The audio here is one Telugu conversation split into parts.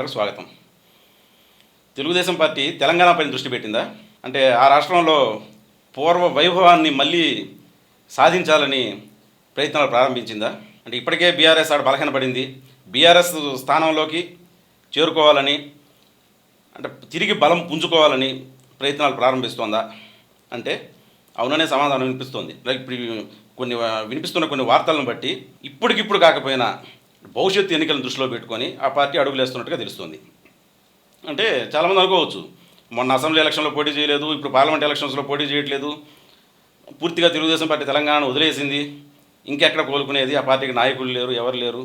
మ్యాటర్ స్వాగతం. తెలుగుదేశం పార్టీ తెలంగాణ పైన దృష్టి పెట్టిందా? అంటే ఆ రాష్ట్రంలో పూర్వ వైభవాన్ని మళ్ళీ సాధించాలని ప్రయత్నాలు ప్రారంభించిందా? అంటే ఇప్పటికే బీఆర్ఎస్ ఆడ బలహీనపడింది బీఆర్ఎస్ స్థానంలోకి చేరుకోవాలని అంటే తిరిగి బలం పుంజుకోవాలని ప్రయత్నాలు ప్రారంభిస్తోందా? అంటే అవుననే సమాధానం వినిపిస్తోంది. ఇప్పుడు కొన్ని వినిపిస్తున్న కొన్ని వార్తలను బట్టి ఇప్పటికిప్పుడు కాకపోయినా భవిష్యత్తు ఎన్నికలను దృష్టిలో పెట్టుకొని ఆ పార్టీ అడుగులేస్తున్నట్టుగా తెలుస్తుంది. అంటే చాలామంది అనుకోవచ్చు మొన్న అసెంబ్లీ ఎలక్షన్లో పోటీ చేయలేదు ఇప్పుడు పార్లమెంట్ ఎలక్షన్స్లో పోటీ చేయట్లేదు పూర్తిగా తెలుగుదేశం పార్టీ తెలంగాణను వదిలేసింది ఇంకెక్కడ కోలుకునేది? ఆ పార్టీకి నాయకులు లేరు ఎవరు లేరు?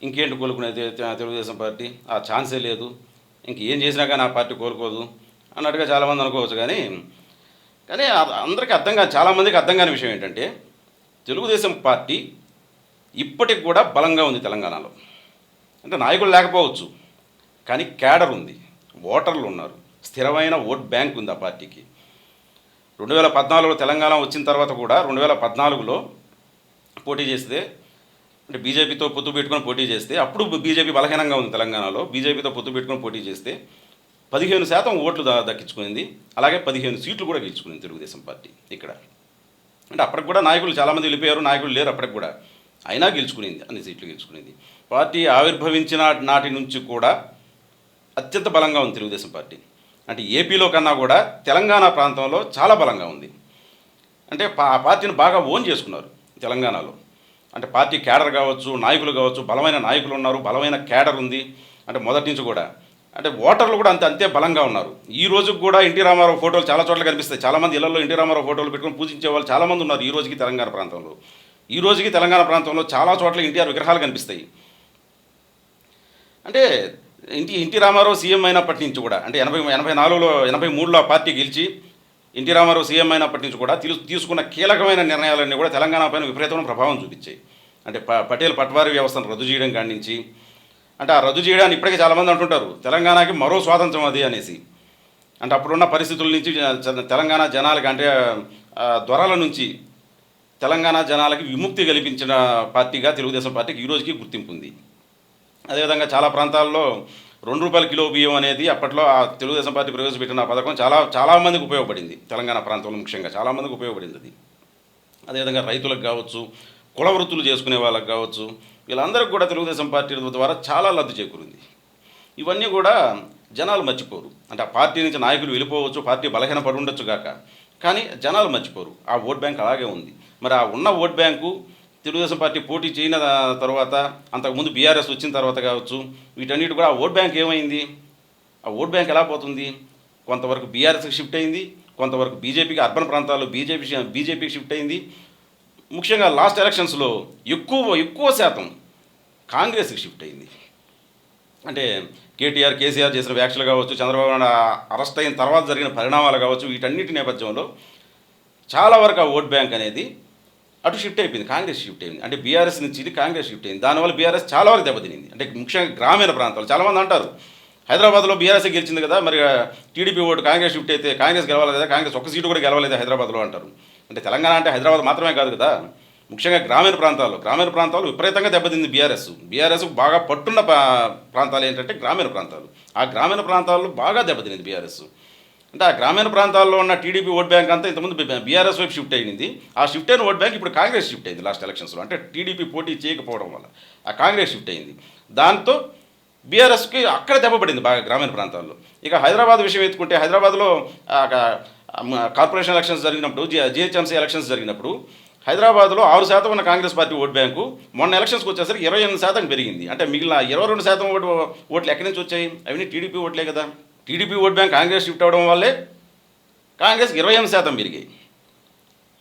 ఇంకేంటి కోలుకునేది తెలుగుదేశం పార్టీ? ఆ ఛాన్సే లేదు. ఇంకేం చేసినా కానీ ఆ పార్టీ కోలుకోదు అన్నట్టుగా చాలామంది అనుకోవచ్చు కానీ కానీ అందరికీ అర్థం కాని చాలామందికి అర్థం కాని విషయం ఏంటంటే తెలుగుదేశం పార్టీ ఇప్పటికి కూడా బలంగా ఉంది తెలంగాణలో. అంటే నాయకులు లేకపోవచ్చు కానీ క్యాడర్ ఉంది ఓటర్లు ఉన్నారు స్థిరమైన ఓట్ బ్యాంక్ ఉంది ఆ పార్టీకి. రెండు వేల పద్నాలుగులో తెలంగాణ వచ్చిన తర్వాత కూడా రెండు వేల పద్నాలుగులో పోటీ చేస్తే అంటే బీజేపీతో పొత్తు పెట్టుకొని పోటీ చేస్తే అప్పుడు బీజేపీ బలహీనంగా ఉంది తెలంగాణలో బీజేపీతో పొత్తు పెట్టుకొని పోటీ చేస్తే పదిహేను శాతం ఓట్లు ద- దక్కించుకుంది అలాగే పదిహేను సీట్లు కూడా గెలుచుకుంది తెలుగుదేశం పార్టీ ఇక్కడ. అంటే అప్పటికి కూడా నాయకులు చాలామంది వెళ్ళిపోయారు నాయకులు లేరు అప్పటికి కూడా. అయినా గెలుచుకునేది అన్ని సీట్లు గెలుచుకునేది. పార్టీ ఆవిర్భవించిన నాటి నుంచి కూడా అత్యంత బలంగా ఉంది తెలుగుదేశం పార్టీ. అంటే ఏపీలో కన్నా కూడా తెలంగాణ ప్రాంతంలో చాలా బలంగా ఉంది. అంటే పా- ఆ పార్టీని బాగా ఓన్ చేసుకున్నారు తెలంగాణలో. అంటే పార్టీ క్యాడర్ కావచ్చు నాయకులు కావచ్చు బలమైన నాయకులు ఉన్నారు బలమైన క్యాడర్ ఉంది. అంటే మొదటి నుంచి కూడా. అంటే ఓటర్లు కూడా అంతే అంతే బలంగా ఉన్నారు. ఈ రోజు కూడా ఎన్టీ రామారావు ఫోటోలు చాలా చోట్ల కనిపిస్తాయి. చాలామంది ఇళ్ళలో ఎన్టీ రామారావు ఫోటోలు పెట్టుకొని పూజించే వాళ్ళు చాలామంది ఉన్నారు ఈ రోజుకి తెలంగాణ ప్రాంతంలో. ఈ రోజుకి తెలంగాణ ప్రాంతంలో చాలా చోట్ల ఎన్టీఆర్ విగ్రహాలు కనిపిస్తాయి. అంటే ఇంటి ఎన్టీ రామారావు సీఎం అయినప్పటి నుంచి కూడా అంటే ఎనభై ఎనభై నాలుగులో ఎనభై మూడులో ఆ పార్టీ గెలిచి ఎన్టీ రామారావు సీఎం అయినప్పటి నుంచి కూడా తీసు తీసుకున్న కీలకమైన నిర్ణయాలన్నీ కూడా తెలంగాణ పైన విపరీతమైన ప్రభావం చూపించాయి. అంటే ప పటేల్ పట్వారీ వ్యవస్థను రద్దు చేయడం కాడి నుంచి అంటే ఆ రద్దు చేయడానికి ఇప్పటికీ చాలామంది అంటుంటారు తెలంగాణకి మరో స్వాతంత్రం అది అనేసి. అంటే అప్పుడున్న పరిస్థితుల నుంచి తెలంగాణ జనాలకి అంటే ఆ, దొరల నుంచి తెలంగాణ జనాలకి విముక్తి కల్పించిన పార్టీగా తెలుగుదేశం పార్టీకి ఈ రోజుకి గుర్తింపు ఉంది. అదేవిధంగా చాలా ప్రాంతాల్లో రెండు రూపాయల కిలో బియ్యం అనేది అప్పట్లో ఆ తెలుగుదేశం పార్టీ ప్రవేశపెట్టిన పథకం చాలా చాలామందికి ఉపయోగపడింది. తెలంగాణ ప్రాంతంలో ముఖ్యంగా చాలామందికి ఉపయోగపడింది అది. అదేవిధంగా రైతులకు కావచ్చు కుల వృత్తులు చేసుకునే వాళ్ళకి కావచ్చు వీళ్ళందరికీ కూడా తెలుగుదేశం పార్టీ ద్వారా చాలా లబ్ధి చేకూరింది. ఇవన్నీ కూడా జనాలు మర్చిపోరు. అంటే ఆ పార్టీ నుంచి నాయకులు వెళ్ళిపోవచ్చు పార్టీ బలహీన పడి ఉండొచ్చు కాక. కానీ జనాలు మర్చిపోరు. ఆ ఓట్ బ్యాంక్ అలాగే ఉంది. మరి ఆ ఉన్న ఓట్ బ్యాంకు తెలుగుదేశం పార్టీ పోటీ చేయన తర్వాత అంతకుముందు బీఆర్ఎస్ వచ్చిన తర్వాత కావచ్చు వీటన్నిటి కూడా ఆ ఓట్ బ్యాంక్ ఏమైంది? ఆ ఓట్ బ్యాంక్ ఎలా పోతుంది? కొంతవరకు బీఆర్ఎస్కి షిఫ్ట్ అయింది కొంతవరకు బీజేపీకి అర్బన్ ప్రాంతాల్లో బీజేపీ బీజేపీకి షిఫ్ట్ అయింది. ముఖ్యంగా లాస్ట్ ఎలక్షన్స్లో ఎక్కువ ఎక్కువ శాతం కాంగ్రెస్కి షిఫ్ట్ అయింది. అంటే కేటీఆర్ కేసీఆర్ చేసిన వ్యాఖ్యలు కావచ్చు చంద్రబాబు నాయుడు అరెస్ట్ అయిన తర్వాత జరిగిన పరిణామాలు కావచ్చు వీటన్నిటి నేపథ్యంలో చాలా వరకు ఆ ఓట్ బ్యాంక్ అనేది అటు షిఫ్ట్ అయిపోయింది కాంగ్రెస్ షిఫ్ట్ అయింది. అంటే బీఆర్ఎస్ నుంచి ఇది కాంగ్రెస్ షిఫ్ట్ అయింది. దానివల్ల బీఆర్ఎస్ చాలా వరకు దెబ్బతినింది. అంటే ముఖ్యంగా గ్రామీణ ప్రాంతాలు చాలామంది అంటారు హైదరాబాద్లో బీఆర్ఎస్ గెలిచింది కదా మరి టీడీపీ ఓటు కాంగ్రెస్ షిఫ్ట్ అయితే కాంగ్రెస్ గెలవలేదు కాంగ్రెస్ ఒక్క సీటు కూడా గెలవలేదు హైదరాబాద్లో అంటారు. అంటే తెలంగాణ అంటే హైదరాబాద్ మాత్రమే కాదు కదా. ముఖ్యంగా గ్రామీణ ప్రాంతాల్లో గ్రామీణ ప్రాంతాలు విపరీతంగా దెబ్బతింది బీఆర్ఎస్. బీఆర్ఎస్ బాగా పట్టున్న ప్రాంతాలు ఏంటంటే గ్రామీణ ప్రాంతాలు. ఆ గ్రామీణ ప్రాంతాల్లో బాగా దెబ్బతినింది బీఆర్ఎస్. అంటే ఆ గ్రామీణ ప్రాంతాల్లో ఉన్న టీడీపీ ఓట్ బ్యాంక్ అంతా ఇంతకుముందు బీఆర్ఎస్ వైపు షిఫ్ట్ అయింది ఆ షిఫ్ట్ అయిన ఓట్ బ్యాంక్ ఇప్పుడు కాంగ్రెస్ షిఫ్ట్ అయింది లాస్ట్ ఎలక్షన్స్లో. అంటే టీడీపీ పోటీ చేయకపోవడం వల్ల ఆ కాంగ్రెస్ షిఫ్ట్ అయింది. దాంతో బీఆర్ఎస్కి అక్కడ దెబ్బపడింది బాగా గ్రామీణ ప్రాంతాల్లో. ఇక హైదరాబాద్ విషయం ఎత్తుకుంటే హైదరాబాద్లో కార్పొరేషన్ ఎలక్షన్స్ జరిగినప్పుడు జిహెచ్ఎంసీ ఎలక్షన్స్ జరిగినప్పుడు హైదరాబాద్లో ఆరు శాతం ఉన్న కాంగ్రెస్ పార్టీ ఓట్ బ్యాంకు మొన్న ఎలక్షన్స్కి వచ్చేసరికి ఇరవై ఎనిమిది శాతం పెరిగింది. అంటే మిగిలిన ఇరవై రెండు శాతం ఓటు ఓట్లు ఎక్కడి నుంచి వచ్చాయి? అవన్నీ టీడీపీ ఓట్లే కదా. TDP vote bank Congress shift అవ్వడం వల్లే కాంగ్రెస్ ఇరవై ఎనిమిది శాతం పెరిగాయి.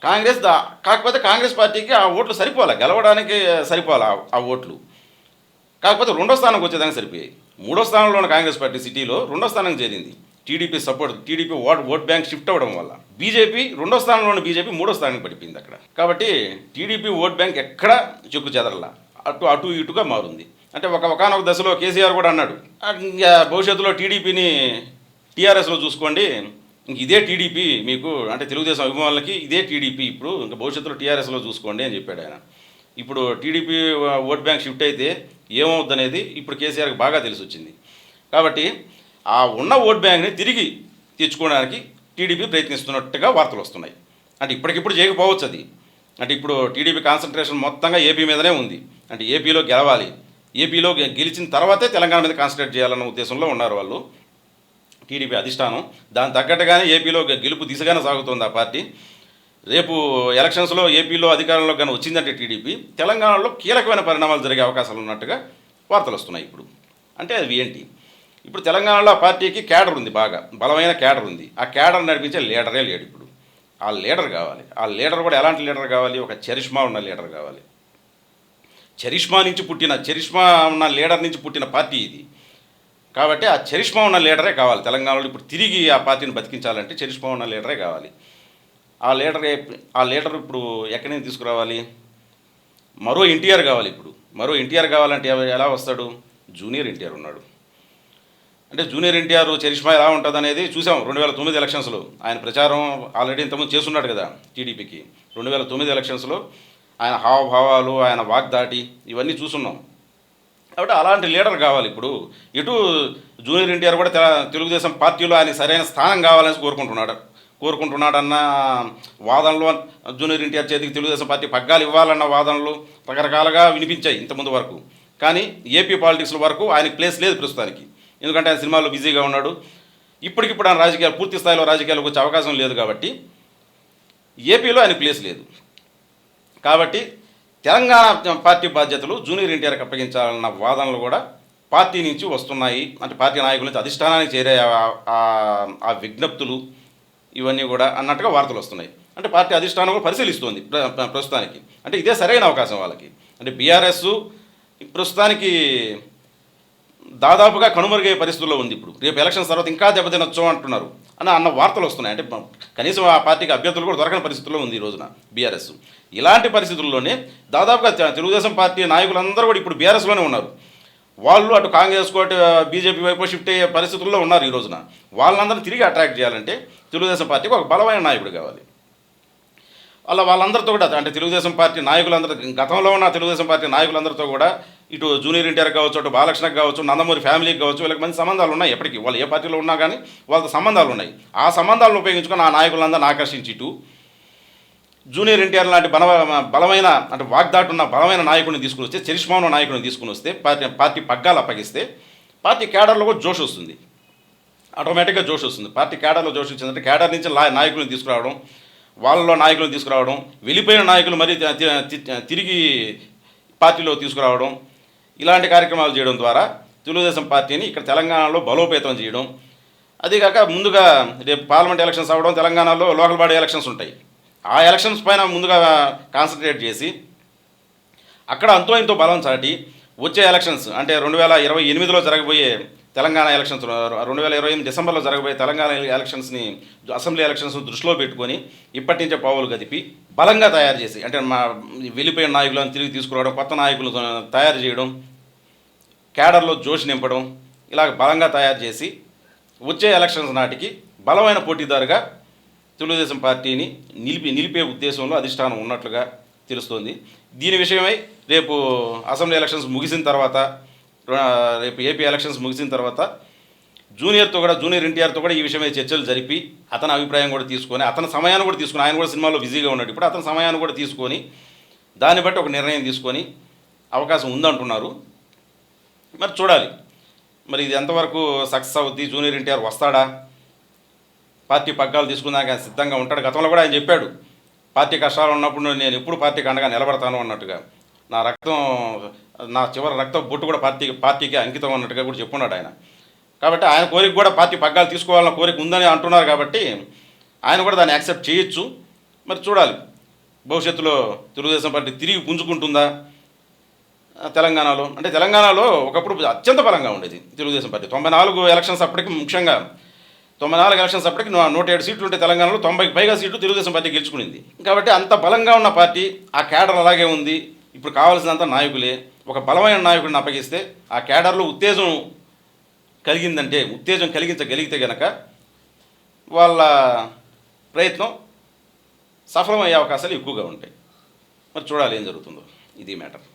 కాంగ్రెస్ దా కాకపోతే కాంగ్రెస్ పార్టీకి ఆ ఓట్లు సరిపోవాలి గెలవడానికి సరిపోవాలి ఆ- ఓట్లు. కాకపోతే రెండో స్థానంకి వచ్చేదానికి సరిపోయాయి. మూడో స్థానంలో ఉన్న కాంగ్రెస్ పార్టీ సిటీలో రెండో స్థానానికి చేరింది. TDP support TDP vote vote bank shift అవ్వడం వల్ల. బీజేపీ రెండో స్థానంలో ఉన్న బీజేపీ మూడో స్థానానికి పడిపోయింది అక్కడ. కాబట్టి టీడీపీ ఓట్ బ్యాంక్ ఎక్కడ చెక్కు చెదరలా అటు అటు ఇటుగా మారుంది. అంటే ఒక ఒకనొక దశలో కేసీఆర్ కూడా అన్నాడు. ఇంకా భవిష్యత్తులో టీడీపీని టీఆర్ఎస్లో చూసుకోండి. ఇంక ఇదే టీడీపీ మీకు అంటే తెలుగుదేశం అభిమానులకి ఇదే టీడీపీ ఇప్పుడు ఇంకా భవిష్యత్తులో టీఆర్ఎస్లో చూసుకోండి అని చెప్పాడు ఆయన. ఇప్పుడు టీడీపీ ఓట్ బ్యాంక్ షిఫ్ట్ అయితే ఏమవుద్ది అనేది ఇప్పుడు కేసీఆర్కి బాగా తెలిసి వచ్చింది కాబట్టి ఆ ఉన్న ఓట్ బ్యాంక్ని తిరిగి తెచ్చుకోవడానికి టీడీపీ ప్రయత్నిస్తున్నట్టుగా వార్తలు వస్తున్నాయి. అంటే ఇప్పటికిప్పుడు చేయకపోవచ్చు అది అంటే ఇప్పుడు టీడీపీ కాన్సన్ట్రేషన్ మొత్తంగా ఏపీ మీదనే ఉంది. అంటే ఏపీలో గెలవాలి. ఏపీలో గెలిచిన తర్వాతే తెలంగాణ మీద కాన్సన్ట్రేట్ చేయాలన్న ఉద్దేశంలో ఉన్నారు వాళ్ళు. టీడీపీ అధిష్టానం. దాని తగ్గట్టుగానే ఏపీలో గెలుపు దిశగానే సాగుతోంది ఆ పార్టీ. రేపు ఎలక్షన్స్లో ఏపీలో అధికారంలో కానీ వచ్చిందంటే టీడీపీ తెలంగాణలో కీలకమైన పరిణామాలు జరిగే అవకాశాలు ఉన్నట్టుగా వార్తలు వస్తున్నాయి ఇప్పుడు. అంటే అవి ఏంటి? ఇప్పుడు తెలంగాణలో ఆ పార్టీకి క్యాడర్ ఉంది బాగా. బలమైన క్యాడర్ ఉంది. ఆ క్యాడర్ నడిపించే లీడరే లేడు ఇప్పుడు. ఆ లీడర్ కావాలి. ఆ లీడర్ కూడా ఎలాంటి లీడర్ కావాలి? ఒక చరిష్మా ఉన్న లీడర్ కావాలి. చరిష్మా నుంచి పుట్టిన చరిష్మా ఉన్న లీడర్ నుంచి పుట్టిన పార్టీ ఇది. కాబట్టి ఆ చరిష్మా ఉన్న లీడరే కావాలి. తెలంగాణలో ఇప్పుడు తిరిగి ఆ పార్టీని బతికించాలంటే చరిష్మా ఉన్న లీడరే కావాలి. ఆ లీడర్ ఆ లీడర్ ఇప్పుడు ఎక్కడి నుంచి తీసుకురావాలి? మరో ఎన్టీఆర్ కావాలి ఇప్పుడు. మరో ఎన్టీఆర్ కావాలంటే ఎలా వస్తాడు? జూనియర్ ఎన్టీఆర్ ఉన్నాడు. అంటే జూనియర్ ఎన్టీఆర్ చరిష్మా ఎలా ఉంటుంది అనేది చూసాం రెండు వేల తొమ్మిది ఎలక్షన్స్లో. ఆయన ప్రచారం ఆల్రెడీ ఇంతకుముందు చేస్తున్నాడు కదా టీడీపీకి. రెండు వేల తొమ్మిది ఎలక్షన్స్లో ఆయన హావభావాలు ఆయన వాగ్దాటి ఇవన్నీ చూస్తున్నాం. కాబట్టి అలాంటి లీడర్ కావాలి ఇప్పుడు. ఇటు జూనియర్ ఎన్టీఆర్ కూడా తెలుగుదేశం పార్టీలో ఆయన సరైన స్థానం కావాలని కోరుకుంటున్నాడు. కోరుకుంటున్నాడన్న వాదనలు జూనియర్ ఎన్టీఆర్ చేతికి తెలుగుదేశం పార్టీ పగ్గాలు ఇవ్వాలన్న వాదనలు రకరకాలుగా వినిపించాయి ఇంతకుముందు వరకు. కానీ ఏపీ పాలిటిక్స్ల వరకు ఆయనకి ప్లేస్ లేదు ప్రస్తుతానికి. ఎందుకంటే ఆయన సినిమాల్లో బిజీగా ఉన్నాడు. ఇప్పటికిప్పుడు ఆయన రాజకీయాలు పూర్తి స్థాయిలో రాజకీయాలకు వచ్చే అవకాశం లేదు కాబట్టి ఏపీలో ఆయన ప్లేస్ లేదు. కాబట్టి తెలంగాణ పార్టీ బాధ్యతలు జూనియర్ ఎన్టీఆర్కి అప్పగించాలన్న వాదనలు కూడా పార్టీ నుంచి వస్తున్నాయి. అంటే పార్టీ నాయకుల నుంచి అధిష్టానానికి చేరే ఆ- విజ్ఞప్తులు ఇవన్నీ కూడా అన్నట్టుగా వార్తలు వస్తున్నాయి. అంటే పార్టీ అధిష్టానం కూడా పరిశీలిస్తుంది ప్ర- ప్రస్తుతానికి. అంటే ఇదే సరైన అవకాశం వాళ్ళకి. అంటే బీఆర్ఎస్ ప్రస్తుతానికి దాదాపుగా కనుమరుగయ్యే పరిస్థితుల్లో ఉంది ఇప్పుడు. రేపు ఎలక్షన్స్ తర్వాత ఇంకా దెబ్బతినొచ్చు అంటున్నారు. అని అన్న వార్తలు వస్తున్నాయి. అంటే కనీసం ఆ పార్టీకి అభ్యర్థులు కూడా దొరకని పరిస్థితుల్లో ఉంది ఈ రోజున బీఆర్ఎస్. ఇలాంటి పరిస్థితుల్లోనే దాదాపుగా తెలుగుదేశం పార్టీ నాయకులందరూ కూడా ఇప్పుడు బీఆర్ఎస్లోనే ఉన్నారు. వాళ్ళు అటు కాంగ్రెస్ కోటి బీజేపీ వైపు షిఫ్ట్ అయ్యే పరిస్థితుల్లో ఉన్నారు ఈ రోజున. వాళ్ళందరినీ తిరిగి అట్రాక్ట్ చేయాలంటే తెలుగుదేశం పార్టీకి ఒక బలమైన నాయకుడు కావాలి. అలా వాళ్ళందరితో కూడా అంటే తెలుగుదేశం పార్టీ నాయకులందరూ గతంలో ఉన్న తెలుగుదేశం పార్టీ నాయకులందరితో కూడా ఇటు జూనియర్ ఎన్టీఆర్ కావచ్చు అటు బాలకృష్ణకి కావచ్చు నందమూరి ఫ్యామిలీకి కావచ్చు వీళ్ళకి మంచి సంబంధాలు ఉన్నాయి ఎప్పటికీ. వాళ్ళు ఏ పార్టీలో ఉన్నా కానీ వాళ్ళతో సంబంధాలు ఉన్నాయి. ఆ సంబంధాలను ఉపయోగించుకొని ఆ నాయకులందరిని ఆకర్షించి ఇటు జూనియర్ ఎన్టీఆర్ లాంటి బల బలమైన అంటే వాగ్దాటు ఉన్న బలమైన నాయకుడిని తీసుకుని వస్తే చరిష్మాన నాయకుడిని తీసుకుని వస్తే పార్టీ పార్టీ పగ్గాలు అప్పగిస్తే పార్టీ క్యాడర్లో కూడా జోష్ వస్తుంది. ఆటోమేటిక్గా జోష్ వస్తుంది. పార్టీ క్యాడర్లో జోష్ వచ్చిందంటే క్యాడర్ నుంచి లా- నాయకులను తీసుకురావడం వాళ్ళలో నాయకులను తీసుకురావడం వెళ్ళిపోయిన నాయకులు మరీ తిరిగి పార్టీలో తీసుకురావడం ఇలాంటి కార్యక్రమాలు చేయడం ద్వారా తెలుగుదేశం పార్టీని ఇక్కడ తెలంగాణలో బలోపేతం చేయడం. అదేకాక ముందుగా రేపు పార్లమెంట్ ఎలక్షన్స్ అవ్వడం తెలంగాణలో లోకల్ బాడీ ఎలక్షన్స్ ఉంటాయి. ఆ ఎలక్షన్స్ పైన ముందుగా కాన్సన్ట్రేట్ చేసి అక్కడ అంతో ఇంతో బలం చాటి వచ్చే ఎలక్షన్స్ అంటే రెండు వేల ఇరవై ఎనిమిదిలో జరగబోయే తెలంగాణ ఎలక్షన్స్ రెండు వేల ఇరవై ఎనిమిది డిసెంబర్లో జరగబోయే తెలంగాణ ఎలక్షన్స్ని అసెంబ్లీ ఎలక్షన్స్ దృష్టిలో పెట్టుకొని ఇప్పటి నుంచే పావులు గదిపి బలంగా తయారు చేసి అంటే మా వెళ్ళిపోయిన నాయకులను తిరిగి తీసుకురావడం కొత్త నాయకులు తయారు చేయడం క్యాడర్లో జోష్ నింపడం ఇలా బలంగా తయారు చేసి వచ్చే ఎలక్షన్స్ నాటికి బలమైన పోటీదారుగా తెలుగుదేశం పార్టీని నిలిపి నిలిపే ఉద్దేశంలో అధిష్టానం ఉన్నట్లుగా తెలుస్తోంది. దీని విషయమై రేపు అసెంబ్లీ ఎలక్షన్స్ ముగిసిన తర్వాత రేపు ఏపీ ఎలక్షన్స్ ముగిసిన తర్వాత జూనియర్తో కూడా జూనియర్ ఎన్టీఆర్తో కూడా ఈ విషయమై చర్చలు జరిపి అతని అభిప్రాయం కూడా తీసుకొని అతని సమయాన్ని కూడా తీసుకొని ఆయన కూడా సినిమాలో బిజీగా ఉన్నాడు. ఇప్పుడు అతని సమయాన్ని కూడా తీసుకొని దాన్ని బట్టి ఒక నిర్ణయం తీసుకొని అవకాశం ఉందంటున్నారు. మరి చూడాలి. మరి ఇది ఎంతవరకు సక్సెస్ అవుద్ది? జూనియర్ ఎన్టీఆర్ వస్తాడా? పార్టీ పగ్గాలు తీసుకుందాక ఆయన సిద్ధంగా ఉంటాడు. గతంలో కూడా ఆయన చెప్పాడు పార్టీ కష్టాలు ఉన్నప్పుడు నేను ఎప్పుడు పార్టీకి అండగా నిలబడతాను అన్నట్టుగా. నా రక్తం నా చివరి రక్తం బొట్టు కూడా పార్టీ పార్టీకి అంకితం అన్నట్టుగా కూడా చెప్పున్నాడు ఆయన. కాబట్టి ఆయన కోరిక కూడా పార్టీ పగ్గాలు తీసుకోవాలన్న కోరిక ఉందని అంటున్నారు కాబట్టి ఆయన కూడా దాన్ని యాక్సెప్ట్ చేయొచ్చు. మరి చూడాలి. భవిష్యత్తులో తెలుగుదేశం పార్టీ తిరిగి పుంజుకుంటుందా? తెలంగాణలో అంటే తెలంగాణలో ఒకప్పుడు అత్యంత బలంగా ఉండేది తెలుగుదేశం పార్టీ. తొంభై నాలుగు ఎలక్షన్స్ అప్పటికి ముఖ్యంగా తొంభై నాలుగు ఎలక్షన్స్ అప్పటికి నూట ఏడు సీట్లు ఉంటే తెలంగాణలో తొంభైకి పైగా సీట్లు తెలుగుదేశం పార్టీ గెలుచుకునింది. కాబట్టి అంత బలంగా ఉన్న పార్టీ ఆ క్యాడర్ అలాగే ఉంది. ఇప్పుడు కావాల్సినంత నాయకులే ఒక బలమైన నాయకుడిని అప్పగిస్తే ఆ కేడర్లో ఉత్తేజం కలిగిందంటే ఉత్తేజం కలిగించగలిగితే గనక వాళ్ళ ప్రయత్నం సఫలమయ్యే అవకాశాలు ఎక్కువగా ఉంటాయి. మరి చూడాలి ఏం జరుగుతుందో. ఇది మ్యాటర్.